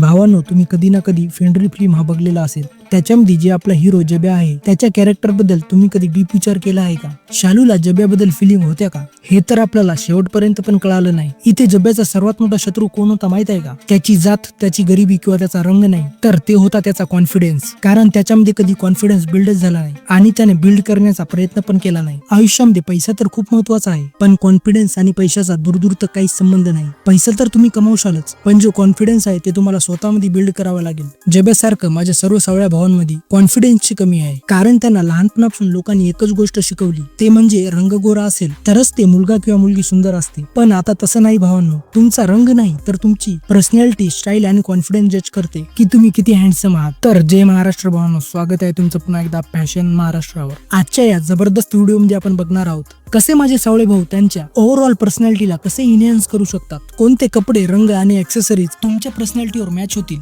भावांनो तुम्ही कधी ना कधी फेंड्री फिल्म हा बघलेला असेल. त्याच्यामध्ये जे आपला हिरो जब्या आहे त्याच्या कॅरेक्टरबद्दल तुम्ही कधी डीप विचार केला आहे का? शालूला जब्याबद्दल फिलिंग होत्या का? हे तर आपल्याला शेवटपर्यंत पण कळालं नाही. इथे जब्याचा सर्वात मोठा शत्रू कोण होता माहीत आहे का? त्याची जात त्याची गरिबी किंवा त्याचा रंग नाही तर ते होता त्याचा कॉन्फिडन्स कारण त्याच्यामध्ये कधी कॉन्फिडन्स बिल्डच झाला नाही आणि त्याने बिल्ड करण्याचा प्रयत्न पण केला नाही. आयुष्यामध्ये पैसा तर खूप महत्त्वाचा आहे पण कॉन्फिडन्स आणि पैशाचा दूरदूर तर काहीच संबंध नाही. पैसा तर तुम्ही कमावशालच पण जो कॉन्फिडन्स आहे ते तुम्हाला स्वतःमध्ये बिल्ड करावा लागेल. जब्यासारखं माझ्या सर्व सवळ्या भावांमध्ये कॉन्फिडन्सची कमी आहे. कारण त्यांना लहानपणापासून लोकांनी एकच गोष्ट शिकवली. ते म्हणजे रंग गोरा असेल तरच ते मुलगा किंवा मुलगी सुंदर असते पण आता तसं नाही भावांनो. तुमचा रंग नाही तर तुमची पर्सनॅलिटी स्टाईल आणि कॉन्फिडन्स जज करते की तुम्ही किती हँडसम आहात. तर जय महाराष्ट्र भावांनो. स्वागत आहे तुमचं पुन्हा एकदा फॅशन महाराष्ट्रावर. आजच्या या जबरदस्त व्हिडिओमध्ये आपण बघणार आहोत कसे माझे सावळे भाऊ त्यांच्या ओव्हरऑल पर्सनॅलिटीला कसे इन्हान्स करू शकतात? कोणते कपडे रंग आणि ऍक्सेसरीज तुमच्या पर्सनॅलिटीवर मॅच होतील?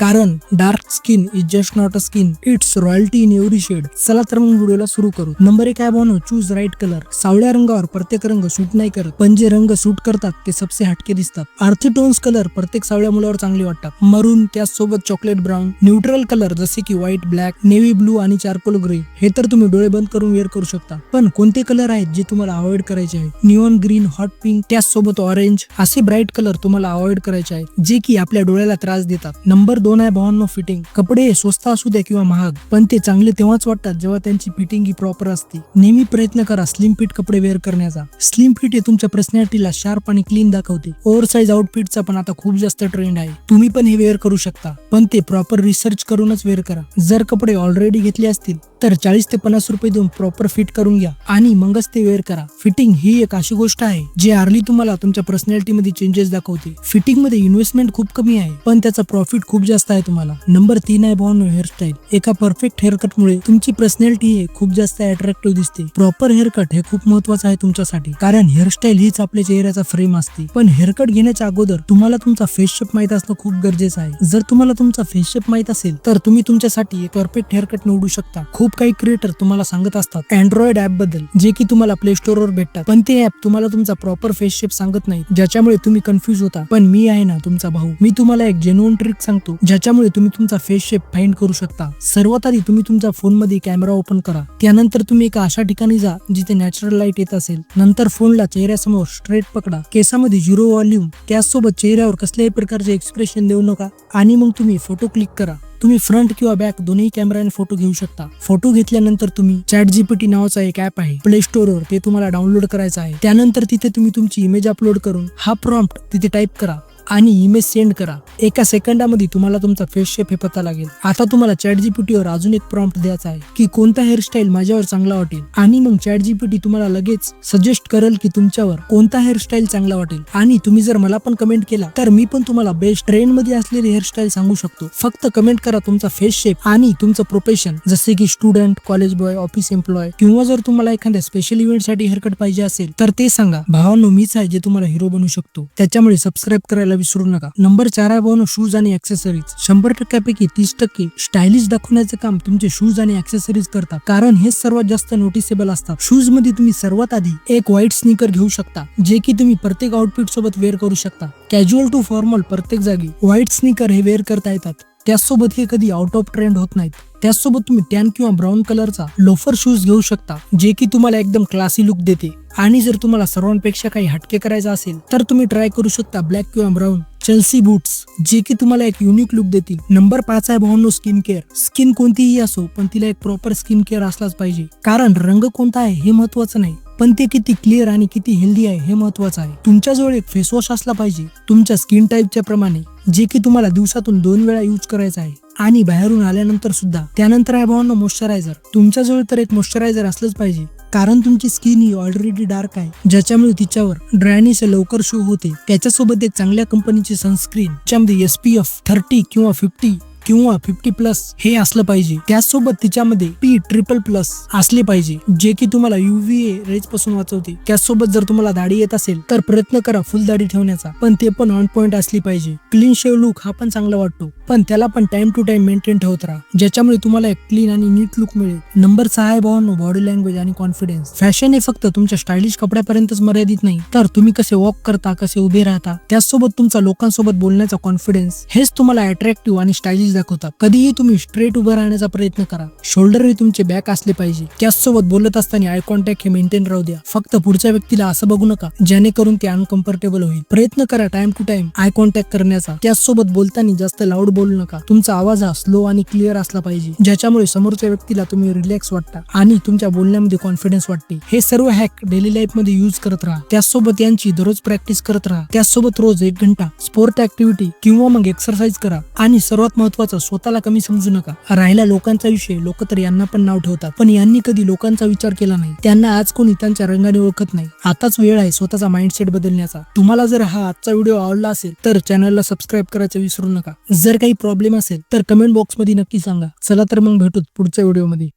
कारण dark skin is just not a skin it's royalty in every shade चला तर मग व्हिडिओला सुरू करू. नंबर एक आहे भावनो चूज राईट कलर सावळ्या रंगावर प्रत्येक रंग सूट नाही करत. पण जे रंग सूट करतात ते सबसे हटके दिसतात. आर्थिटोन्स कलर प्रत्येक सावळ्या मुलावर चांगले वाटतात. मरून त्याचसोबत चॉकलेट ब्राऊन न्यूट्रल कलर जसे की व्हाईट ब्लॅक नेव्ही ब्लू आणि चारकोल ग्रे हे तर तुम्ही डोळे बंद करून वेअर करू शकता. पण कोणते कलर आहेत जे तुम्हाला अवॉइड करायचे आहेत निऑन ग्रीन हॉट पिंक त्याचसोबत ऑरेंज असे ब्राईट कलर तुम्हाला अवॉइड करायचे आहेत जे की आपल्या डोळ्याला त्रास देतात. नंबर दोन आहे भावांनो फिटिंग कपडे स्वस्त असू द्या किंवा महाग पण ते चांगले तेव्हाच वाटतात जेव्हा त्यांची फिटिंग ही प्रॉपर असते. नेहमी प्रयत्न करा स्लिम फिट कपडे वेअर करण्याचा. स्लिम फिट हे तुमच्या पर्सनॅलिटीला शार्प आणि क्लीन दाखवते. ओव्हर साईज आउटफिटचा पण आता खूप जास्त ट्रेंड आहे. तुम्ही पण हे वेअर करू शकता पण ते प्रॉपर रिसर्च करूनच वेअर करा. जर कपडे ऑलरेडी घेतले असतील तर चाळीस ते पन्नास रुपये देऊन प्रॉपर फिट करून घ्या आणि मगच ते वेअर करा. फिटिंग ही एक अशी गोष्ट आहे जी अर्ली तुम्हाला तुमच्या पर्सनॅलिटी मध्ये चेंजेस दाखवते. फिटिंगमध्ये इन्व्हेस्टमेंट खूप कमी आहे पण त्याचा प्रॉफिट खूप जास्त आहे तुम्हाला. नंबर तीन आहे भावनो हेअरस्टाईल एका परफेक्ट हेअरकट मुळे तुमची पर्सनॅलिटी हे खूप जास्त अट्रॅक्टिव्ह दिसते. प्रॉपर हेअरकट हे खूप महत्वाचं आहे तुमच्यासाठी कारण हेअरस्टाईल हीच आपल्या चेहऱ्याचा फ्रेम असते. पण हेअरकट घेण्याच्या अगोदर तुम्हाला तुमचा फेस शेप माहीत असणं खूप गरजेचं आहे. जर तुम्हाला तुमचा फेस शेप माहीत असेल तर तुम्ही तुमच्यासाठी एक परफेक्ट हेअरकट निवडू शकता. खूप खूप काही क्रिएटर तुम्हाला सांगत असतात अँड्रॉइड ऍपबद्दल जे की तुम्हाला प्ले स्टोरवर भेटतात. पण ते ऍप तुम्हाला तुमचा प्रॉपर फेस शेप सांगत नाही ज्याच्यामुळे तुम्ही कन्फ्युज होता. पण मी आहे ना तुमचा भाऊ. मी तुम्हाला एक जेन्युन ट्रिक सांगतो ज्याच्यामुळे तुम्ही तुमचा फेस शेप फाइंड करू शकता. सर्वात आधी तुम्ही तुमच्या फोनमध्ये कॅमेरा ओपन करा. त्यानंतर तुम्ही एका अशा ठिकाणी जा जिथे नॅचरल लाइट येत असेल. नंतर फोनला चेहऱ्यासमोर स्ट्रेट पकडा. केसामध्ये झिरो व्हॉल्यूम त्याचसोबत चेहऱ्यावर कसल्याही प्रकारचे एक्सप्रेशन देऊ नका. आणि मग तुम्ही फोटो क्लिक करा. तुम्ही फ्रंट किंवा बॅक दोन्ही कॅमेराने फोटो घेऊ शकता. फोटो घेतल्यानंतर तुम्ही चॅट जीपीटी नावाचा एक ऍप आहे. प्ले स्टोरवर ते तुम्हाला डाउनलोड करायचं आहे. त्यानंतर तिथे तुम्ही तुमची इमेज अपलोड करून हा प्रॉम्प्ट तिथे टाईप करा. आणि इमेज सेंड करा. एका सेकंदामध्ये तुम्हाला तुमचा फेस शेप हे पता लागेल. आता तुम्हाला चॅट जीपीटीवर अजून एक प्रॉम्प्ट द्यायचा आहे की कोणता हेअरस्टाईल माझ्यावर चांगला वाटेल? आणि मग चॅट जीपीटी तुम्हाला लगेच सजेस्ट करेल की तुमच्यावर कोणता हेअरस्टाईल चांगला वाटेल. आणि तुम्ही जर मला पण कमेंट केला तर मी पण तुम्हाला बेस्ट ट्रेंडमध्ये असलेली हेअरस्टाईल सांगू शकतो. फक्त कमेंट करा तुमचा फेस शेप आणि तुमचं प्रोफेशन जसे की student college boy office employee किंवा जर तुम्हाला एखाद्या स्पेशल इव्हेंटसाठी हेअरकट पाहिजे असेल तर ते सांगा. भावानो मीच आहे जे तुम्हाला हिरो बनवू शकतो. त्याच्यामुळे सबस्क्राईब करायला विसरू नका. नंबर चार आहे भावनो शूज आणि ऍक्सेसरीज शंभर टक्क्यापैकी तीस टक्के स्टायलिश दाखवण्याचं काम तुमचे शूज आणि ऍक्सेसरीज करतात. कारण हेच सर्वात जास्त नोटिसेबल असतात. शूजमध्ये तुम्ही सर्वात आधी एक व्हाईट स्नीकर घेऊ शकता जे की तुम्ही प्रत्येक आउटफिट सोबत वेअर करू शकता. कॅज्युअल टू फॉर्मल प्रत्येक जागी व्हाईट स्नीकर हे वेअर करता येतात. त्याचसोबत हे कधी आउट ऑफ ट्रेंड होत नाहीत. त्याचसोबत तुम्ही टॅन किंवा ब्राऊन कलरचा लोफर शूज घेऊ शकता जे की तुम्हाला एकदम क्लासी लुक देते. आणि जर तुम्हाला सर्वांपेक्षा काही हटके करायचा असेल तर तुम्ही ट्राय करू शकता ब्लॅक किंवा ब्राऊन चेल्सी बूट्स जे की तुम्हाला एक युनिक लुक देतील. नंबर पाच आहे भावनो स्किन केअर स्किन कोणतीही असो पण तिला एक प्रॉपर स्किन केअर असलाच पाहिजे. कारण रंग कोणता आहे हे महत्वाचं नाही. पण ते किती क्लिअर आणि किती हेल्दी आहे हे महत्वाचं आहे. तुमच्याजवळ एक फेसवॉश असला पाहिजे. तुमच्या स्किन टाईपच्या प्रमाणे जे की तुम्हाला दिवसातून दोन वेळा यूज करायचं आहे. आणि बाहेरून आल्यानंतर सुद्धा. त्यानंतर आहे भावांना मॉइश्चरायझर तुमच्याजवळ तर एक मॉइश्चरायझर असलंच पाहिजे. कारण तुमची स्किन ही ऑलरेडी डार्क आहे. ज्याच्यामुळे तिच्यावर ड्रायनेस लवकर शो होते. त्याच्यासोबत एक चांगल्या कंपनीची सनस्क्रीन ज्यामध्ये एस पी एफ थर्टी किंवा फिफ्टी किंवा फिफ्टी प्लस हे असलं पाहिजे. त्याचसोबत तिच्यामध्ये पी ट्रिपल प्लस असले पाहिजे जे की तुम्हाला युव्हीए रेजपासून वाचवते. त्याचसोबत जर तुम्हाला दाढी येत असेल तर प्रयत्न करा फुल दाढी ठेवण्याचा पण ते पण ऑन पॉइंट असली पाहिजे. क्लीन शेव लुक हा पण चांगला वाटतो. पण त्याला पण टाइम टू टाइम मेंटेन ठेवत राहा. ज्याच्यामुळे तुम्हाला एक क्लीन आणि नीट लुक मिळेल. नंबर सहा आहे भावांनो बॉडी लँग्वेज आणि कॉन्फिडन्स फॅशन हे फक्त तुमच्या स्टायलिश कपड्यापर्यंतच मर्यादित नाही. तर तुम्ही कसे वॉक करता कसे उभे राहता त्याचसोबत तुमचा लोकांसोबत बोलण्याचा कॉन्फिडन्स हेच तुम्हाला अट्रॅक्टिव्ह आणि स्टायलिश दाखवतात. कधीही तुम्ही स्ट्रेट उभं राहण्याचा प्रयत्न करा. शोल्डर हे तुमचे बॅक असले पाहिजे. त्याचसोबत बोलत असताना आय कॉन्टॅक्ट हे मेंटेन राहू द्या. फक्त पुढच्या व्यक्तीला असं बघू नका जेणेकरून ते अनकम्फर्टेबल होईल. प्रयत्न करा time to time eye contact करण्याचा. त्याचसोबत बोलताना जास्त लाऊड बोलू नका. तुमचा आवाज हा स्लो आणि क्लिअर असला पाहिजे. ज्याच्यामुळे समोरच्या व्यक्तीला तुम्ही रिलॅक्स वाटता आणि तुमच्या बोलण्यामध्ये कॉन्फिडन्स वाटते. हे सर्व हॅक डेली लाईफमध्ये युज करत राहा. त्याचसोबत यांची दररोज प्रॅक्टिस करत राहा. त्याचसोबत रोज एक घंटा स्पोर्ट ऍक्टिव्हिटी किंवा मग एक्सरसाइज करा. आणि सर्वात महत्वाचं स्वतःला कमी समजू नका. राहिला लोकांचा विषय लोक तर यांना पण नाव ठेवतात. पण यांनी कधी लोकांचा विचार केला नाही. त्यांना आज कोणी त्यांच्या रंगाने ओळखत नाही. आताच वेळ आहे स्वतःचा माइंडसेट बदलण्याचा. तुम्हाला जर हा आजचा व्हिडिओ आवडला असेल तर चॅनलला सबस्क्राईब करायचं विसरू नका. जर काही प्रॉब्लेम असेल तर कमेंट बॉक्समध्ये नक्की सांगा. चला तर मग भेटूत पुढच्या व्हिडिओमध्ये